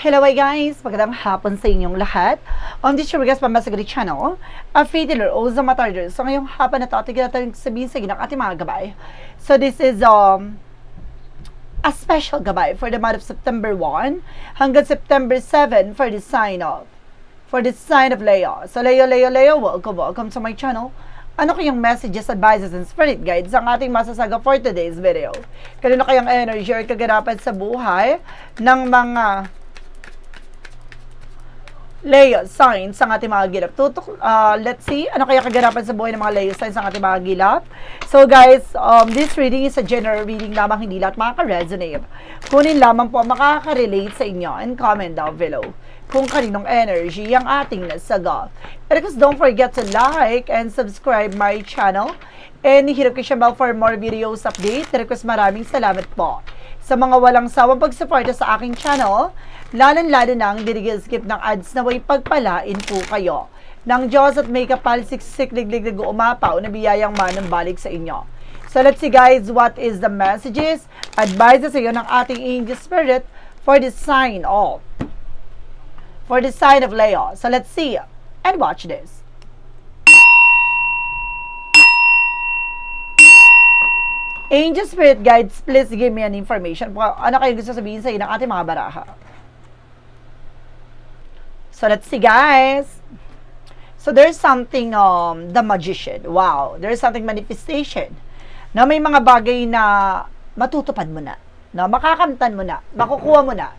Hello hi guys! Magandang hapon sa inyong lahat. On this show, guys, Pamasagari Channel, a Fiddler o sa Matarder. So ngayong hapon na ito, ating natin sabihin sa ginang ating mga gabay. So this is um a special gabay for the month of September 1 hanggang September 7 for the sign of for the sign of Leo. So Leo, Leo, Leo, welcome, welcome to my channel. Ano kayang messages, advices, and spirit guides ang ating masasaga for today's video? Kanino kayang energy or kaganapan sa buhay ng mga Leo signs ang ating mga gilap. Tutok, uh, let's see, ano kaya kaganapan sa buhay ng mga Leo signs ang ating mga gilap. So guys, um, this reading is a general reading lamang, hindi lahat makaka-resonate. Kunin lamang po makaka-relate sa inyo and comment down below kung kaninong energy ang ating nasagot. And of course, don't forget to like and subscribe my channel. And hihirap kayo siya for more videos update. And of course, maraming salamat po sa mga walang sawang pagsuporta sa aking channel, lalong-lalo na ang skip ng ads na way pagpalain po kayo ng Diyos at may kapal siksik liglig umapaw na biyayang manang balik sa inyo. So let's see guys, what is the messages, advices sa iyo ng ating angel spirit for the sign of for the sign of Leo. So let's see and watch this. Angel Spirit Guides, please give me an information. Ano kayo gusto sabihin sa ng ating mga baraha? So let's see guys. So there's something, um, the magician. Wow, there's something manifestation. Na may mga bagay na matutupad mo na. No, makakamtan mo na. Makukuha mo na.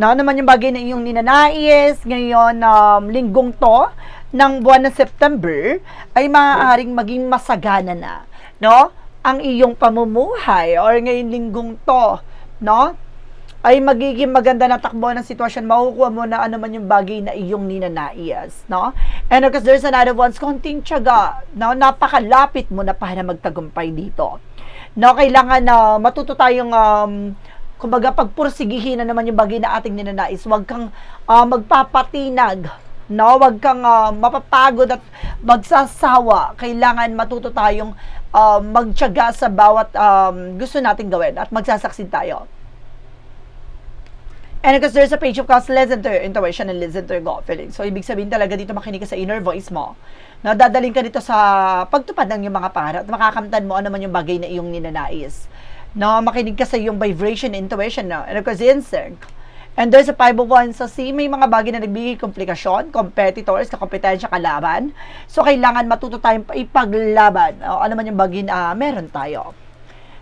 Ano naman yung bagay na iyong ninanais ngayon um, linggong to ng buwan ng September ay maaaring maging masagana na. No? Ang iyong pamumuhay or ngayon linggong to, no? ay magiging maganda na takbo ng sitwasyon, makukuha mo na ano man yung bagay na iyong ninanais, no? And of course, there's another one's konting tiyaga, no? Napakalapit mo na para magtagumpay dito. No, kailangan na uh, matuto tayong um, kumbaga pagpursigihin na naman yung bagay na ating ninanais. Huwag kang uh, magpapatinag, no? Huwag kang uh, mapapagod at magsasawa. Kailangan matuto tayong uh, magtiyaga sa bawat um, gusto nating gawin at magsasaksid tayo. And because there's a page of course, listen to your intuition and listen to your gut feeling. So, ibig sabihin talaga dito makinig ka sa inner voice mo. No, dadaling ka dito sa pagtupad ng iyong mga para at makakamtan mo ano man yung bagay na iyong ninanais. No, makinig ka sa iyong vibration, intuition, no? and of course, instinct. And there's a five of wands sa C, may mga bagay na nagbigay komplikasyon, competitors, kakompetensya, kalaban. So, kailangan matuto tayong ipaglaban. O, ano man yung bagay na uh, meron tayo.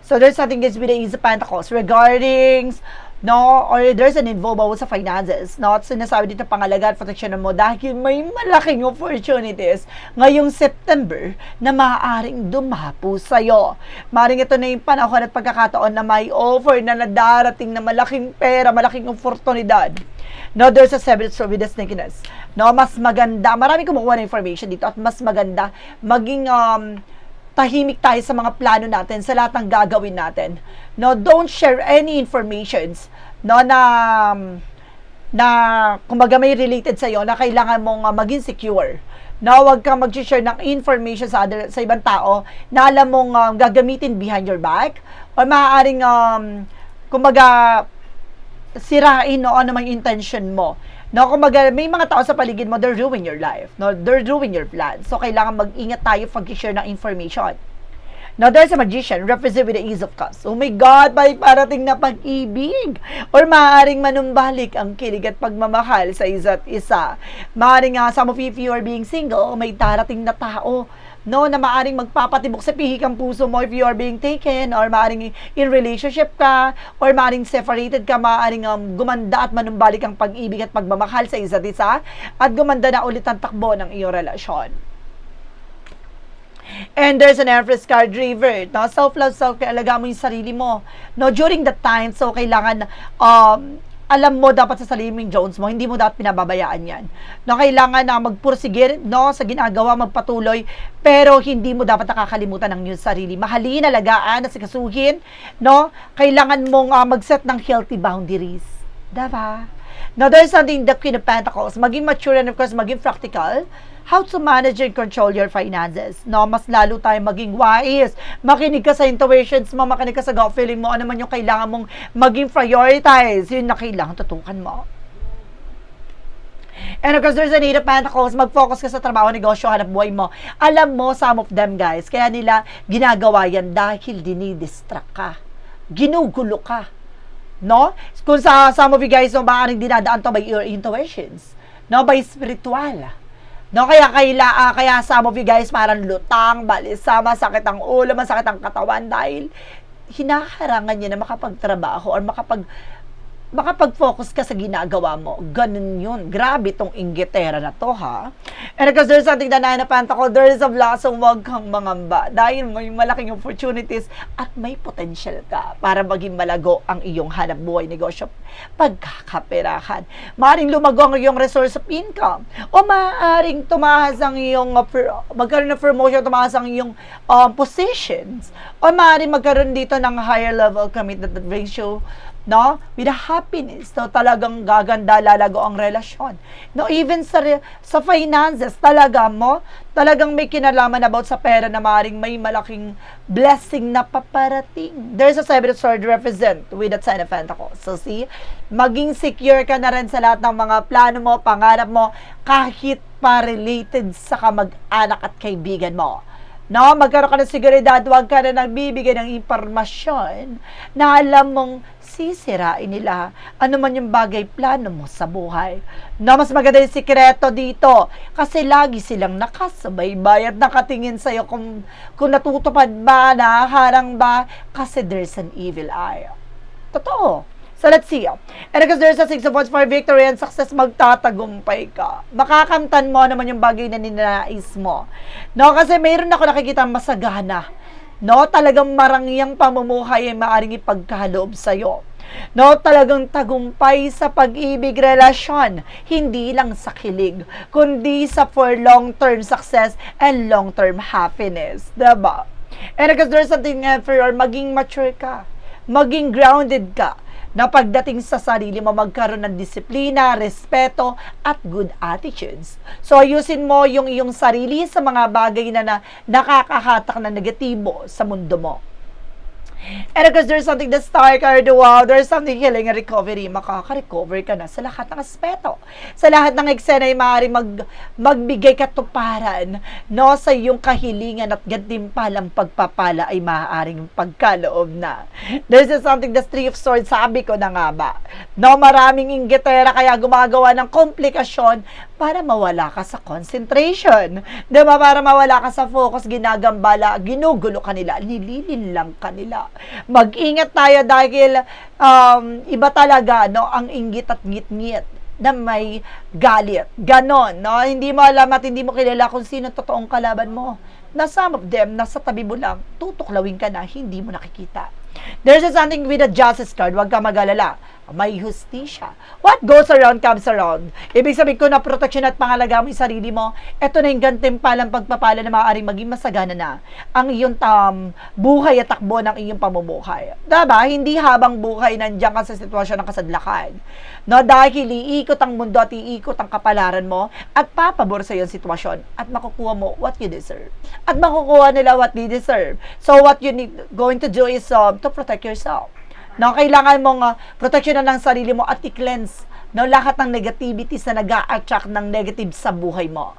So, there's something that's with the Ease of Pentacles regarding no, or there's an involvement sa finances, no, at sinasabi dito pangalaga at protection mo dahil may malaking opportunities ngayong September na maaaring dumapo sa'yo. Maring ito na yung panahon at pagkakataon na may offer na nadarating na malaking pera, malaking oportunidad. No, there's a seven with the sneakiness. No, mas maganda, marami kumukuha ng information dito at mas maganda maging um, tahimik tayo sa mga plano natin, sa lahat ng gagawin natin. No, don't share any informations no na na kumbaga may related sa iyo na kailangan mong uh, maging secure. No, wag kang mag-share ng information sa other sa ibang tao na alam mong um, gagamitin behind your back or maaaring um, kumbaga sirain no ano mang intention mo. No, kumbaga may mga tao sa paligid mo, they're ruining your life. No, they're ruining your plan. So kailangan mag-ingat tayo pag-share ng information. Now, there's a magician represented with the Ace of Cups. Oh my God, may parating na pag-ibig or maaaring manumbalik ang kilig at pagmamahal sa isa't isa. Maaaring uh, some of you, if you are being single, may darating na tao no, na maaring magpapatibok sa pihik ang puso mo if you are being taken or maaring in relationship ka or maaring separated ka, maaring um, gumanda at manumbalik ang pag-ibig at pagmamahal sa isa't isa at gumanda na ulit ang takbo ng iyong relasyon. And there's an Empress card river. No? Self-love, self-care, alaga mo yung sarili mo. No? During that time, so kailangan um, alam mo dapat sa sarili mong Jones mo, hindi mo dapat pinababayaan yan. No, kailangan na magpursige no, sa ginagawa, magpatuloy, pero hindi mo dapat nakakalimutan ng iyong sarili. Mahalin, alagaan, sikasuhin, no? Kailangan mong uh, mag-set ng healthy boundaries. Diba? Now, there's something the Queen of Pentacles, maging mature and of course, maging practical, how to manage and control your finances. No, mas lalo tayo maging wise. Makinig ka sa intuitions mo, makinig ka sa gut feeling mo, ano man yung kailangan mong maging prioritize, yun na kailangan tutukan mo. And of course, there's an eight of pentacles. Mag-focus ka sa trabaho, negosyo, hanap buhay mo. Alam mo, some of them guys, kaya nila ginagawa yan dahil dinidistract ka. Ginugulo ka. No? Kung sa some of you guys, no, maaaring dinadaan to by your intuitions. No? By spiritual. No, kaya kaila, ah, kaya some of you guys parang lutang, balisa, masakit ang ulo, masakit ang katawan dahil hinaharangan niya na makapagtrabaho or makapag makapag-focus ka sa ginagawa mo. Ganun yun. Grabe tong inggitera na to, ha? And because there's something na nainapanta ko, there is a blossom, huwag kang mangamba. Dahil may malaking opportunities at may potential ka para maging malago ang iyong hanap buhay negosyo pagkakaperahan. Maaring lumago ang iyong resource of income o maaaring tumahas ang iyong uh, magkaroon ng promotion, tumahas ang iyong um, positions o maaaring magkaroon dito ng higher level commitment that brings you no? With a happiness, no? Talagang gaganda, lalago ang relasyon. No, even sa, sa finances, talaga mo, talagang may kinalaman about sa pera na maaaring may malaking blessing na paparating. There's a seven of swords represent with that sign of pentacles. So see, maging secure ka na rin sa lahat ng mga plano mo, pangarap mo, kahit pa related sa kamag-anak at kaibigan mo. No, magkaroon ka ng seguridad, huwag ka na nagbibigay ng impormasyon na alam mong sisirain nila ano man yung bagay plano mo sa buhay. No, mas maganda yung sikreto dito kasi lagi silang nakasubaybay at nakatingin sa'yo kung, kung natutupad ba, naharang ba, kasi there's an evil eye. Totoo. So let's see. And because there's a six of wands for victory and success, magtatagumpay ka. Makakamtan mo naman yung bagay na ninanais mo. No, kasi mayroon ako nakikita masagana. No, talagang marangyang pamumuhay ay maaring ipagkaloob sa'yo. No, talagang tagumpay sa pag-ibig relasyon, hindi lang sa kilig, kundi sa for long-term success and long-term happiness. Diba? And because there's something uh, for your maging mature ka, maging grounded ka, na pagdating sa sarili mo magkaroon ng disiplina, respeto, at good attitudes. So, ayusin mo yung iyong sarili sa mga bagay na, na nakakahatak na negatibo sa mundo mo. And because there's something that star card, wow, there's something healing and recovery. Makaka-recover ka na sa lahat ng aspeto. Sa lahat ng eksena ay maaari mag, magbigay katuparan no, sa iyong kahilingan at gantimpalang pagpapala ay maaaring pagkaloob na. There's something that's three of swords, sabi ko na nga ba. No, maraming inggitera kaya gumagawa ng komplikasyon para mawala ka sa concentration. Diba? Para mawala ka sa focus, ginagambala, ginugulo kanila, nililin lang kanila. Mag-ingat tayo dahil um, iba talaga no, ang inggit at ngit-ngit na may galit. Ganon, no? Hindi mo alam at hindi mo kilala kung sino totoong kalaban mo. Na some of them, nasa tabi mo lang, tutuklawin ka na, hindi mo nakikita. There's something with a justice card, huwag ka mag-alala. May hustisya. What goes around comes around. Ibig sabihin ko na protection at pangalaga mo yung sarili mo, ito na yung gantimpalang pagpapala na maaaring maging masagana na ang iyong um, buhay at takbo ng iyong pamumuhay. Diba? Hindi habang buhay nandiyan ka sa sitwasyon ng kasadlakan. No, dahil iikot ang mundo at iikot ang kapalaran mo at papabor sa iyong sitwasyon at makukuha mo what you deserve. At makukuha nila what they deserve. So what you need going to do is um, to protect yourself no, kailangan mong uh, proteksyonan ng sarili mo at i-cleanse no, lahat ng negativities na nag attract ng negative sa buhay mo.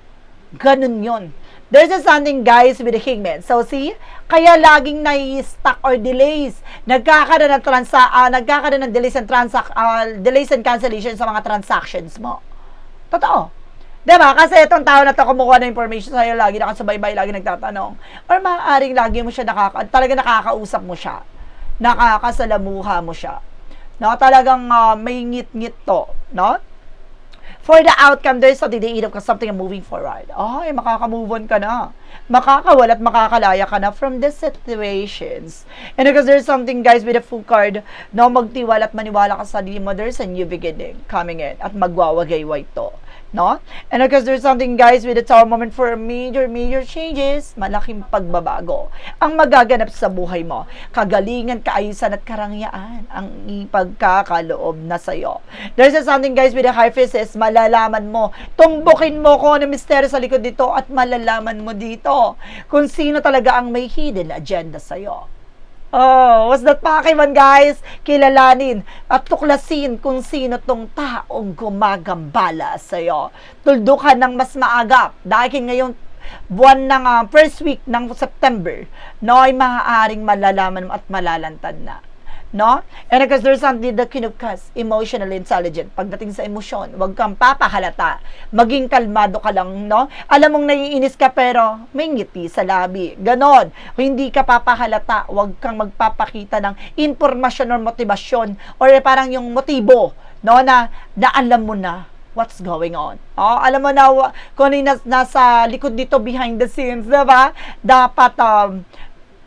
Ganun yun. There's just something, guys, with the hangman. So, see? Kaya laging nai-stuck or delays. Nagkakaroon ng transa, uh, nagkakaroon ng delays and transac, uh, delays and cancellation sa mga transactions mo. Totoo. Diba? Kasi itong tao na to kumukuha ng information sa'yo, lagi nakasubaybay, lagi nagtatanong. Or maaaring lagi mo siya nakaka, talaga nakakausap mo siya nakakasalamuha mo siya. No, talagang uh, may ngit-ngit to, no? For the outcome, there's something they eat up something moving forward. Ay, makaka-move on ka na. Makakawala at makakalaya ka na from the situations. And because there's something, guys, with a full card, no, magtiwala at maniwala ka sa sarili mo, there's a new beginning coming in at magwawagay-way to no? And because there's something guys with the tower moment for major major changes, malaking pagbabago ang magaganap sa buhay mo. Kagalingan, kaayusan at karangyaan ang ipagkakaloob na sa iyo. There's a something guys with the high faces, malalaman mo, tumbukin mo kung ano misteryo sa likod dito at malalaman mo dito kung sino talaga ang may hidden agenda sa iyo. Oh, what's that Pokemon guys? Kilalanin at tuklasin kung sino tong taong gumagambala sa'yo. Tuldukan ng mas maagap dahil ngayong buwan ng ah, first week ng September, no, ay maaaring malalaman at malalantad na. No? And because there's something that kinukas, emotional intelligent. Pagdating sa emosyon, huwag kang papahalata. Maging kalmado ka lang, no? Alam mong naiinis ka pero may ngiti sa labi. Ganon. Hindi ka papahalata, huwag kang magpapakita ng impormasyon or motivasyon or parang yung motibo, no? Na, na alam mo na what's going on. Oh, alam mo na kung ano nasa likod dito behind the scenes, 'di ba? Dapat um,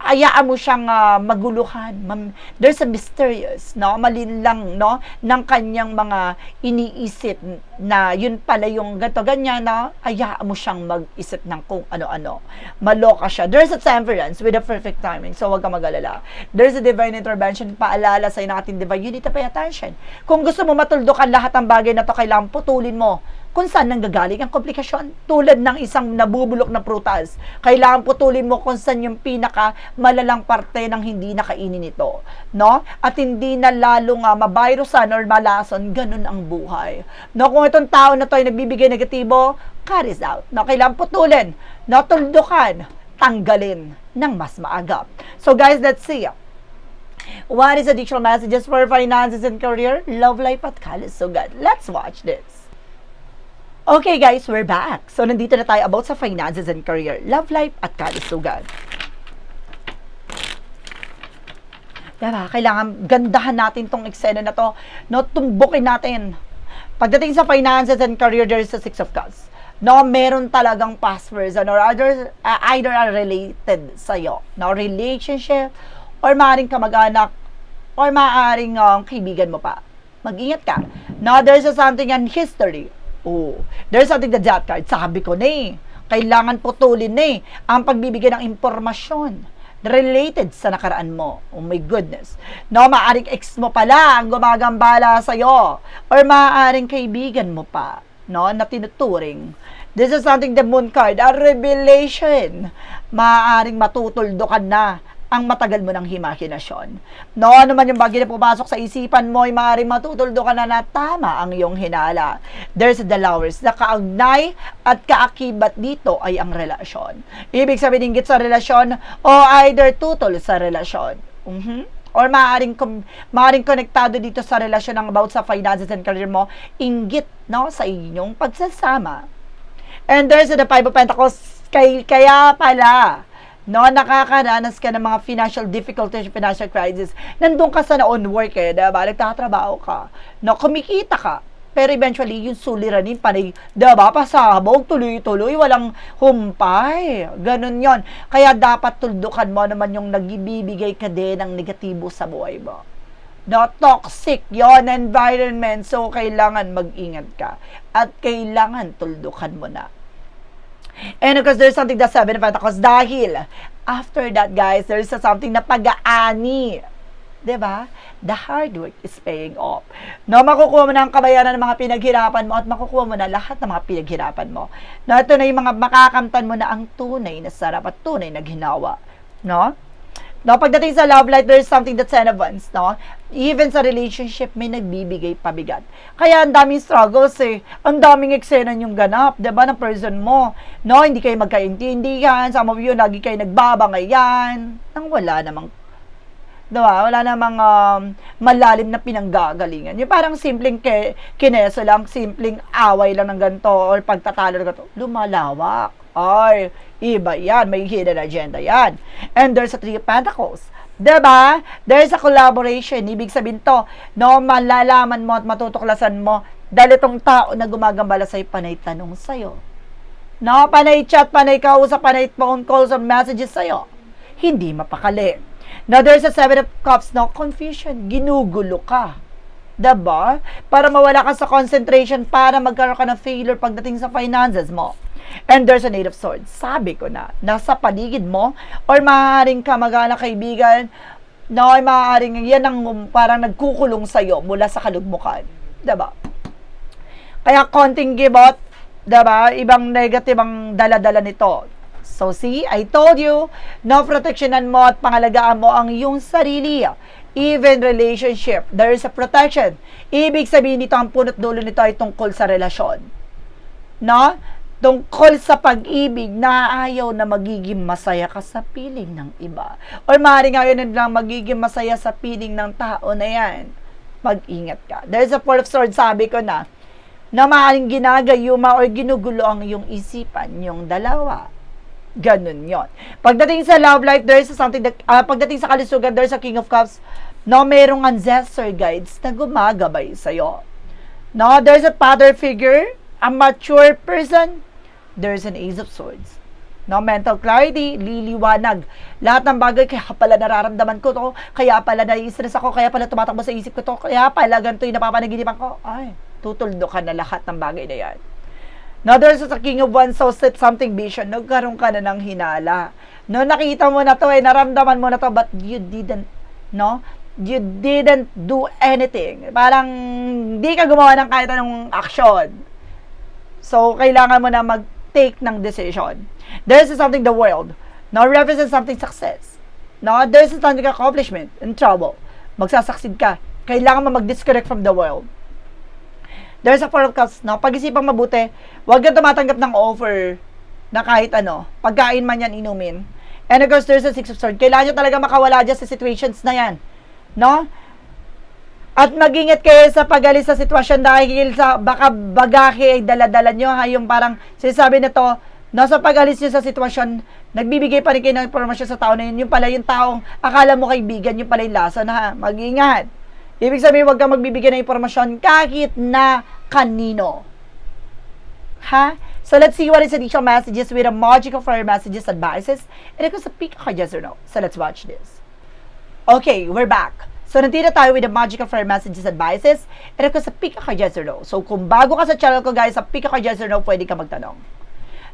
hayaan mo siyang ah, maguluhan. Mam- there's a mysterious, no? Malinlang, no? Ng kanyang mga iniisip na yun pala yung gato ganyan, no? Hayaan mo siyang mag-isip ng kung ano-ano. Maloka siya. There's a temperance with a perfect timing. So, wag ka mag-alala. There's a divine intervention. Paalala sa'yo ng ating divine. You need to pay attention. Kung gusto mo matuldukan lahat ng bagay na to, kailangan putulin mo kung saan nanggagaling ang komplikasyon. Tulad ng isang nabubulok na prutas, kailangan putulin mo kung saan yung pinaka malalang parte ng hindi nakainin ito. No? At hindi na lalong uh, mabirusan or malason, ganun ang buhay. No? Kung itong tao na to ay nagbibigay negatibo, carries out. No? Kailangan putulin, no? tuldukan, tanggalin ng mas maagap. So guys, let's see. What is additional messages for finances and career, love life at kalusugan? Let's watch this. Okay guys, we're back. So nandito na tayo about sa finances and career, love life at kalusugan. Diba? Kailangan gandahan natin tong eksena na to. No, tumbukin natin. Pagdating sa finances and career, there is a six of cups. No, meron talagang past person or other, uh, either are related sa'yo. No, relationship or maaaring kamag-anak or maaaring um, kaibigan mo pa. Mag-ingat ka. No, there's a something in history. Oh, there's something that that card. Sabi ko na eh. Kailangan putulin na eh. Ang pagbibigay ng impormasyon related sa nakaraan mo. Oh my goodness. No, maaring ex mo pala ang gumagambala sa'yo. Or maaaring kaibigan mo pa. No, na tinuturing. This is something the moon card, a revelation. Maaaring matutuldo ka na ang matagal mo ng himahinasyon. No, ano man yung bagay na pumasok sa isipan mo, ay maaaring matutuldo ka na na tama ang iyong hinala. There's the lowers. Nakaugnay at kaakibat dito ay ang relasyon. Ibig sabihin, inggit sa relasyon o either tutol sa relasyon. Mhm. Or maaaring, kum- maaaring konektado dito sa relasyon ng about sa finances and career mo, inggit no, sa inyong pagsasama. And there's the Five of Pentacles, kay, kaya pala, no, nakakaranas ka ng mga financial difficulties, financial crisis, nandun ka sa na-on work eh, diba? Nagtatrabaho ka, no, kumikita ka, pero eventually, yung suliranin, panay, diba, pasabog, tuloy-tuloy, walang humpay. Ganun yon Kaya dapat tuldukan mo naman yung nagbibigay ka din ng negatibo sa buhay mo. No, toxic yon environment. So, kailangan mag-ingat ka. At kailangan tuldukan mo na. And of course, there's something that seven of Pentacles dahil after that, guys, there's something na pag-aani. 'Di ba? The hard work is paying off. No, makukuha mo na ang kabayaran ng mga pinaghirapan mo at makukuha mo na lahat ng mga pinaghirapan mo. No, ito na yung mga makakamtan mo na ang tunay na sarap at tunay na ginawa. No? No, pagdating sa love life, there's something that's of wands, no? Even sa relationship, may nagbibigay pabigat. Kaya ang daming struggles eh. Ang daming eksena yung ganap, 'di ba, ng person mo. No, hindi kayo magkaintindihan, some of you, lagi kayo nagbabangayan, nang wala namang Diba? Wala namang um, malalim na pinanggagalingan. Yung parang simpleng ke, kineso lang, simpleng away lang ng ganito or pagtatalo ng ganito. Lumalawak. Ay, iba yan. May hidden agenda yan. And there's a three of pentacles. Diba? There's a collaboration. Ibig sabihin to, no, malalaman mo at matutuklasan mo dahil itong tao na gumagambala sa'yo, panay tanong sa'yo. No, panay chat, panay kausap, panay phone calls or messages sa'yo. Hindi mapakali. Now, there's a seven of cups, no? Confusion. Ginugulo ka. Diba? Para mawala ka sa concentration, para magkaroon ka ng failure pagdating sa finances mo. And there's an eight of swords. Sabi ko na, nasa paligid mo, or maaaring ka mag kaibigan, no, ay maaaring yan ang um, parang nagkukulong sa'yo mula sa kalugmukan. Diba? Kaya konting gibot, diba? Ibang negative ang dala-dala nito. So see, I told you, no proteksyonan mo at pangalagaan mo ang iyong sarili. Even relationship, there is a protection. Ibig sabihin nito, ang punot dulo nito ay tungkol sa relasyon. No? Tungkol sa pag-ibig na ayaw na magiging masaya ka sa piling ng iba. Or maaaring ayaw na lang magiging masaya sa piling ng tao na yan. Mag-ingat ka. There's a four of swords, sabi ko na, na maaaring ginagayuma or ginugulo ang iyong isipan, yung dalawa. Ganun yon. Pagdating sa love life, there is something that, ah, pagdating sa kalusugan, there's a King of Cups, no, merong ancestor guides na gumagabay sa'yo. No, there's a father figure, a mature person, there's an Ace of Swords. No, mental clarity, liliwanag. Lahat ng bagay, kaya pala nararamdaman ko to, kaya pala nai-stress ako, kaya pala tumatakbo sa isip ko to, kaya pala ganito yung napapanaginipan ko. Ay, tutuldo ka na lahat ng bagay na yan. Now, there's a king of wands, so set something vision. Nagkaroon ka na ng hinala. No, nakita mo na to, eh, naramdaman mo na to, but you didn't, no? You didn't do anything. Parang, hindi ka gumawa ng kahit anong action. So, kailangan mo na mag-take ng decision. There's something the world. No, represents something success. No, there's something accomplishment in trouble. Magsasucceed ka. Kailangan mo mag-disconnect from the world. There's a cups, no? Pag-isipang mabuti, huwag kang tumatanggap ng offer na kahit ano, pagkain man yan, inumin. And of course, there's a six of swords. Kailangan nyo talaga makawala dyan sa situations na yan. No? At mag-ingat kayo sa pagalis sa sitwasyon dahil sa baka bagaki ay daladala nyo ha, yung parang sinasabi na to, no, sa pagalis nyo sa sitwasyon, nagbibigay pa rin kayo ng informasyon sa tao na yun, yung pala yung taong akala mo kaibigan, yung pala yung lasa na ha, mag-ingat. Ibig sabihin, huwag kang magbibigay ng impormasyon kahit na kanino. Ha? So let's see what is initial messages with a magical fire messages advices. And it goes a pick ka yes or no. So let's watch this. Okay, we're back. So nandito tayo with the magical fire messages advices. And it goes a pick ka yes or no. So kung bago ka sa channel ko guys, sa pick ka yes or no, pwede ka magtanong.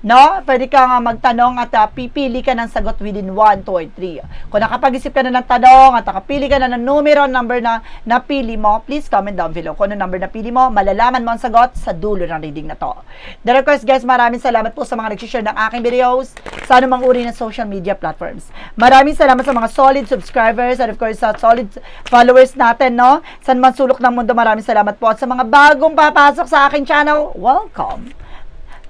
No? Pwede ka nga magtanong at uh, pipili ka ng sagot within 1, 2, or 3. Kung nakapag-isip ka na ng tanong at nakapili ka na ng numero, number na napili mo, please comment down below. Kung ano number na pili mo, malalaman mo ang sagot sa dulo ng reading na to. The request guys, maraming salamat po sa mga nag-share ng aking videos sa anumang uri ng social media platforms. Maraming salamat sa mga solid subscribers and of course sa solid followers natin, no? Sa man sulok ng mundo, maraming salamat po. At sa mga bagong papasok sa aking channel, welcome!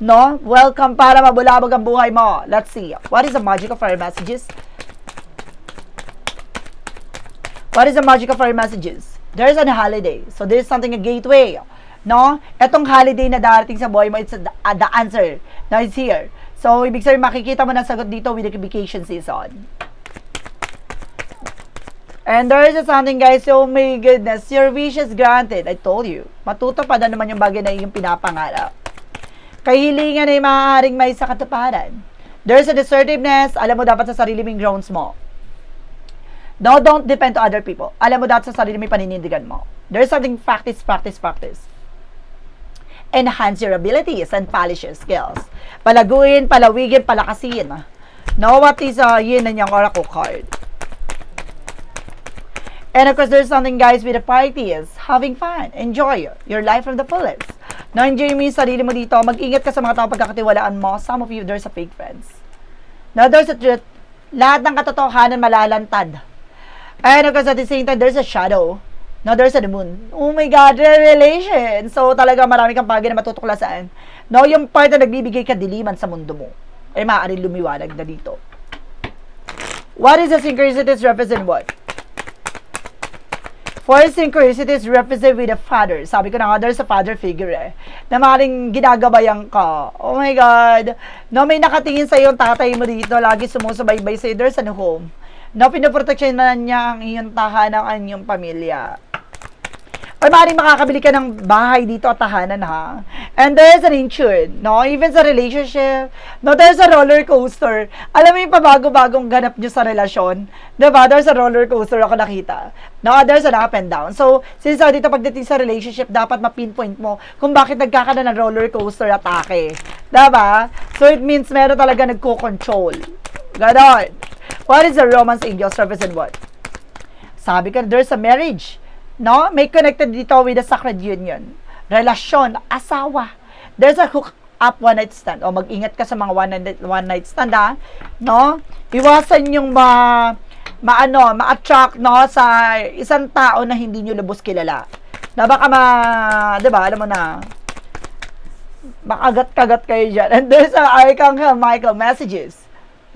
No? Welcome para mabulabog ang buhay mo. Let's see. What is the magic of fire messages? What is the magic of fire messages? There's a holiday. So there's something a gateway. No? Etong holiday na darating sa buhay mo, it's the, uh, the answer. Now it's here. So, ibig sabihin, makikita mo na sagot dito with the vacation season. And there is something guys, oh my goodness, your wish is granted. I told you. Matutupad na naman yung bagay na yung pinapangarap kahilingan ay maaaring may sa katuparan. There's a assertiveness, alam mo dapat sa sarili mong grounds mo. No, don't depend to other people. Alam mo dapat sa sarili mong paninindigan mo. There's something practice, practice, practice. Enhance your abilities and polish your skills. Palaguin, palawigin, palakasin. Know what is uh, yin and yang oracle card. And of course, there's something guys with the party is having fun. Enjoy your life from the fullest. Na-enjoy mo yung sarili mo dito. Mag-ingat ka sa mga tao pagkakatiwalaan mo. Some of you, there's a fake friends. Now, there's a truth. Lahat ng katotohanan malalantad. And of course, at the same time, there's a shadow. Now, there's a moon. Oh my God, revelation. So, talaga marami kang bagay na matutuklasan. No, yung part na nagbibigay kadiliman sa mundo mo, ay maaaring lumiwanag na dito. What is the synchronicities represent what? For synchronicities represent with a father. Sabi ko na nga, there's a father figure eh. Na maaaring ginagabayan ka. Oh my God. No, may nakatingin sa yung tatay mo dito. Lagi sumusubaybay sa'yo. There's a home. No, pinoproteksyon na niya ang iyong tahanan, ang iyong pamilya. Or maaaring makakabili ka ng bahay dito at tahanan ha. And there's an insured, no? Even sa relationship, no? There's a roller coaster. Alam mo yung pabago-bagong ganap nyo sa relasyon? Diba? There's a roller coaster ako nakita. No? There's an up and down. So, since uh, dito pagdating sa relationship, dapat ma-pinpoint mo kung bakit nagkakaroon ng roller coaster atake. Diba? So, it means meron talaga nagko-control. Ganon. What is a romance angels represent what? Sabi ka, there's a marriage. No? May connected dito with a sacred union. Relasyon, asawa. There's a hook up one night stand. O mag-ingat ka sa mga one night, one night stand ha. No? Iwasan yung ma maano, ma-attract no sa isang tao na hindi nyo lubos kilala. Na baka ma, 'di ba? Alam mo na. Makagat-kagat kayo dyan. And there's a Archangel Michael messages.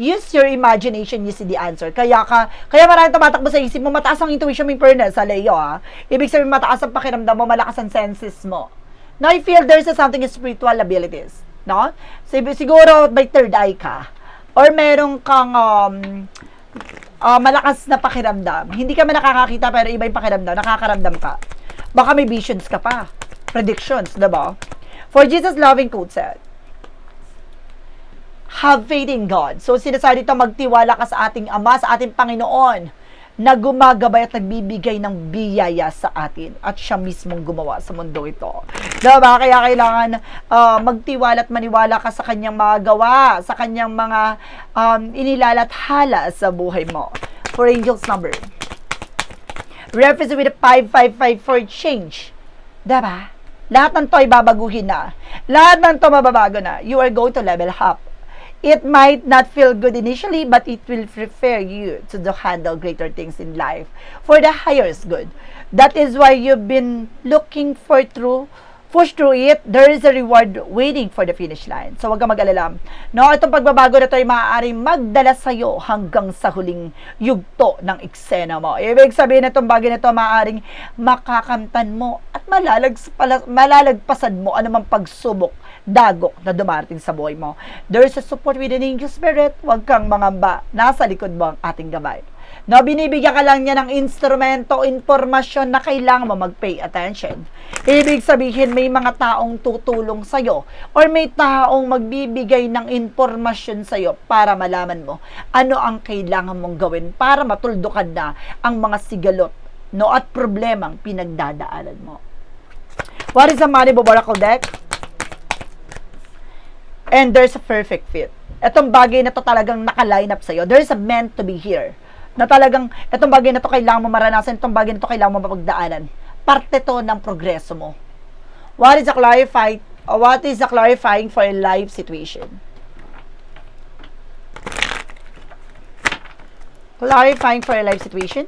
Use your imagination, you see the answer. Kaya ka, kaya maraming tumatakbo sa isip mo, mataas ang intuition mo in fairness sa Leo, ha? Ibig sabihin, mataas ang pakiramdam mo, malakas ang senses mo. Now, I feel there's a something spiritual abilities, no? Sig- Siguro, may third eye ka. Or meron kang, um, ah, malakas na pakiramdam. Hindi ka man nakakakita, pero iba yung pakiramdam, nakakaramdam ka. Baka may visions ka pa. Predictions, diba? For Jesus loving quote said, have faith in God. So, sinasabi dito, magtiwala ka sa ating Ama, sa ating Panginoon, na gumagabay at nagbibigay ng biyaya sa atin at siya mismong gumawa sa mundo ito. Diba? Kaya kailangan ah, magtiwala at maniwala ka sa kanyang mga gawa, sa kanyang mga um, inilalathala sa buhay mo. For angels number. Reference with a 5554 change. Diba? Lahat ng to ay babaguhin na. Lahat ng to mababago na. You are going to level up. It might not feel good initially, but it will prepare you to handle greater things in life for the highest good. That is why you've been looking for through push through it, there is a reward waiting for the finish line. So, wag kang mag-alala. No, itong pagbabago na to ay maaaring magdala sa'yo hanggang sa huling yugto ng eksena mo. Ibig sabihin na itong bagay na to maaaring makakamtan mo at malalagpala- malalagpasan mo anumang pagsubok, dagok na dumarating sa buhay mo. There is a support with an angel spirit. Huwag kang mangamba. Nasa likod mo ang ating gabay. No, binibigyan ka lang niya ng instrumento, informasyon na kailangan mo mag-pay attention. Ibig sabihin, may mga taong tutulong sa'yo or may taong magbibigay ng informasyon sa'yo para malaman mo ano ang kailangan mong gawin para matuldukan na ang mga sigalot no, at problemang pinagdadaanan mo. What is the Money Oracle deck? And there's a perfect fit. Etong bagay na to talagang naka-line up sa'yo. There's a meant to be here na talagang itong bagay na to kailangan mo maranasan, itong bagay na to kailangan mo mapagdaanan. Parte to ng progreso mo. What is a clarify uh, what is a clarifying for a life situation? Clarifying for a life situation?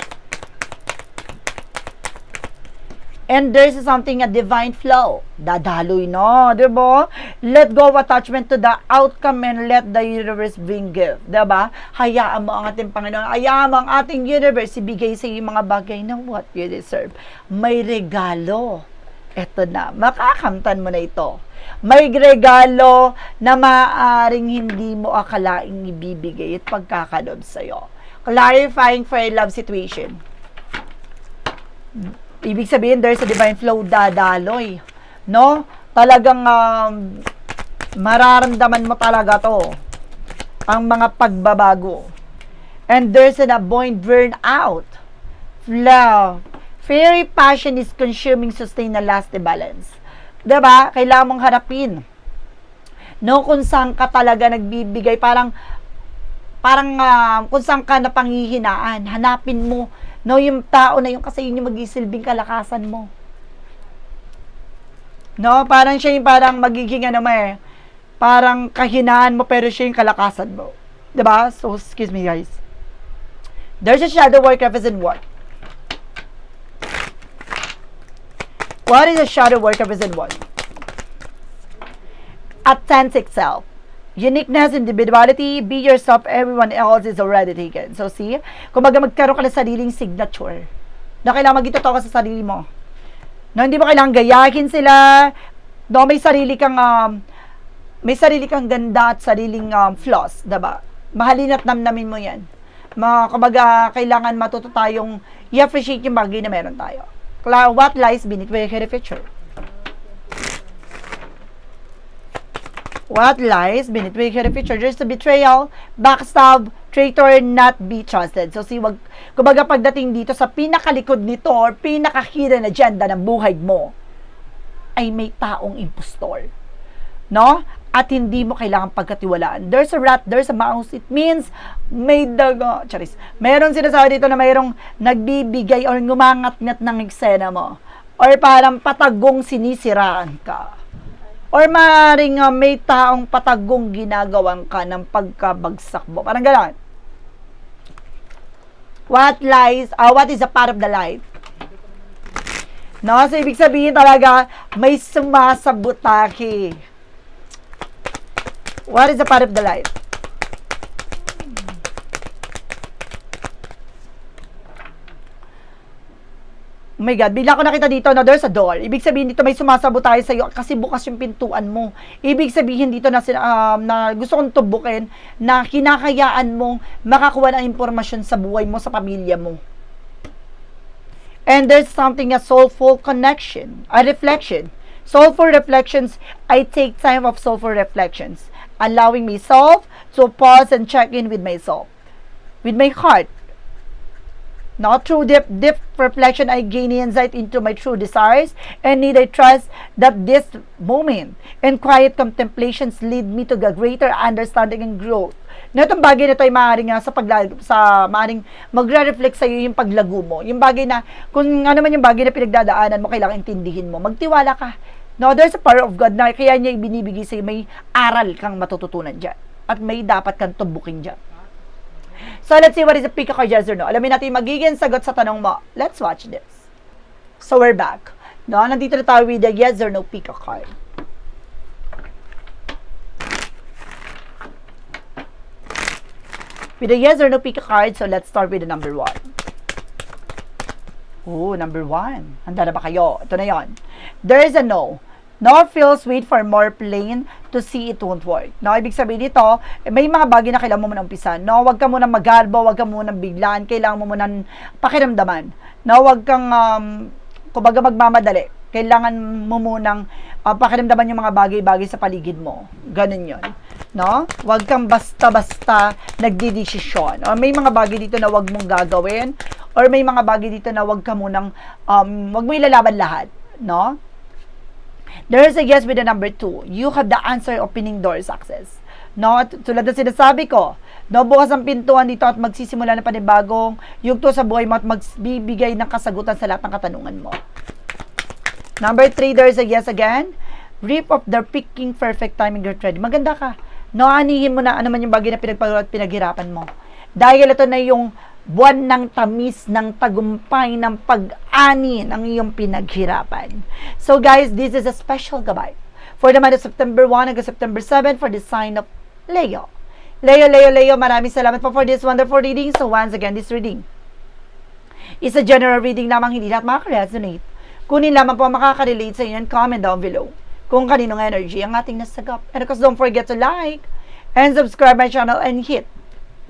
And there's something a divine flow. Dadaloy no, di ba? Let go of attachment to the outcome and let the universe bring gift. Di ba? Hayaan mo ang ating Panginoon. Hayaan mo ang ating universe ibigay sa iyo mga bagay na what you deserve. May regalo. Eto na. Makakamtan mo na ito. May regalo na maaaring hindi mo akalaing ibibigay at pagkakalob sa'yo. Clarifying for a love situation. Ibig sabihin, there's a divine flow dadaloy. No? Talagang um, mararamdaman mo talaga to. Ang mga pagbabago. And there's an avoid burnout. Flow. Fairy passion is consuming sustain na last balance. 'Di ba? Kailangan mong harapin. No, kung saan ka talaga nagbibigay, parang parang ah, kung saan ka napanghihinaan, hanapin mo no yung tao na yung kasi yun yung magisilbing kalakasan mo. No, parang siya yung parang magiging ano eh, parang kahinaan mo pero siya yung kalakasan mo. 'Di ba? So, excuse me guys. There's a shadow work represent what? What is a shadow work represent what? Authentic self. Uniqueness, individuality, be yourself, everyone else is already taken. So see, kumbaga magkaroon ka ng sariling signature na kailangan magitotoo ka sa sarili mo. No, hindi mo kailangan gayahin sila. No, may sarili kang um, may sarili kang ganda at sariling um, flaws, 'di ba? Mahalin at namnamin mo 'yan. Ma, kumbaga, kailangan matuto tayong i-appreciate yung bagay na meron tayo. What lies beneath the future? What lies beneath the future? There's a betrayal, backstab, traitor, not be trusted. So, si wag, kumbaga pagdating dito sa pinakalikod nito or pinaka-hidden agenda ng buhay mo, ay may taong impostor. No? At hindi mo kailangan pagkatiwalaan. There's a rat, there's a mouse. It means may dago. Charis. Meron sinasabi dito na mayroong nagbibigay or ngumangat-ngat ng eksena mo. Or parang patagong sinisiraan ka. Or maaaring uh, may taong patagong ginagawan ka ng pagkabagsak mo. Parang gano'n. What lies, uh, what is a part of the life? No, so ibig sabihin talaga, may sumasabutahe. What is a part of the life? Oh my God, bigla ko nakita dito na there's a door. Ibig sabihin dito may sumasabotay sa iyo kasi bukas yung pintuan mo. Ibig sabihin dito na, um, na gusto kong tubukin na kinakayaan mong makakuha ng impormasyon sa buhay mo, sa pamilya mo. And there's something a soulful connection, a reflection. Soulful reflections, I take time of soulful reflections, allowing myself to pause and check in with myself, with my heart. Not through deep, deep reflection, I gain insight into my true desires, and need I trust that this moment and quiet contemplations lead me to a greater understanding and growth. Na itong bagay na ito ay maaaring nga sa pagla sa maaaring magre-reflect sa iyo yung paglago mo. Yung bagay na, kung ano man yung bagay na pinagdadaanan mo, kailangan intindihin mo. Magtiwala ka. No, there's a power of God na kaya niya ibinibigay sa iyo, may aral kang matututunan dyan. At may dapat kang tubukin dyan. So, let's see what is the pick a card, yes or no. Alamin natin yung magiging sagot sa tanong mo. Let's watch this. So, we're back. No, nandito na tayo with the yes or no pick a card. With the yes or no pick a card, so let's start with the number one. Oh, number one. Handa na ba kayo? Ito na yon. There is a no. No feels wait for more plain to see it won't work. No, ibig sabihin dito, eh, may mga bagay na kailangan mo muna umpisa. No, wag ka muna magarbo, wag ka muna biglaan, kailangan mo muna pakiramdaman. No, wag kang um, kumbaga magmamadali. Kailangan mo munang uh, pakiramdaman yung mga bagay-bagay sa paligid mo. Ganun 'yon. No? Wag kang basta-basta nagdidesisyon. O may mga bagay dito na wag mong gagawin or may mga bagay dito na wag ka munang um, wag mo ilalaban lahat, no? There is a yes with the number two. You have the answer opening door success. No, tulad ng sinasabi ko, no, bukas ang pintuan dito at magsisimula ng panibagong yugto sa buhay mo at magbibigay ng kasagutan sa lahat ng katanungan mo. Number three, there is a yes again. Reap of the picking perfect timing you're ready. Maganda ka. No, anihin mo na ano man yung bagay na pinagpagawa at pinaghirapan mo. Dahil ito na yung buwan ng tamis ng tagumpay ng pag-ani ng iyong pinaghirapan. So guys, this is a special gabay for the month of September 1 hanggang September 7 for the sign of Leo. Leo, Leo, Leo, maraming salamat po for this wonderful reading. So once again, this reading is a general reading lamang hindi lahat makaka-resonate. Kunin lamang po makaka-relate sa inyo and comment down below kung kaninong energy ang ating nasagap. And of course, don't forget to like and subscribe my channel and hit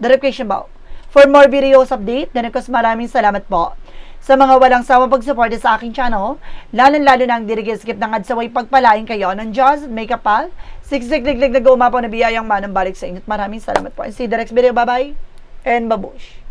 the notification bell for more videos update. Course, maraming salamat po sa mga walang sawang pagsuporta sa aking channel, lalo-lalo na ang dirigil-skip ng adsaway pagpalain kayo ng Diyos at may kapal. Siksik-lig-lig na gumapo na biyayang manong balik sa inyo. Maraming salamat po. And see you the next video. Bye-bye and babush.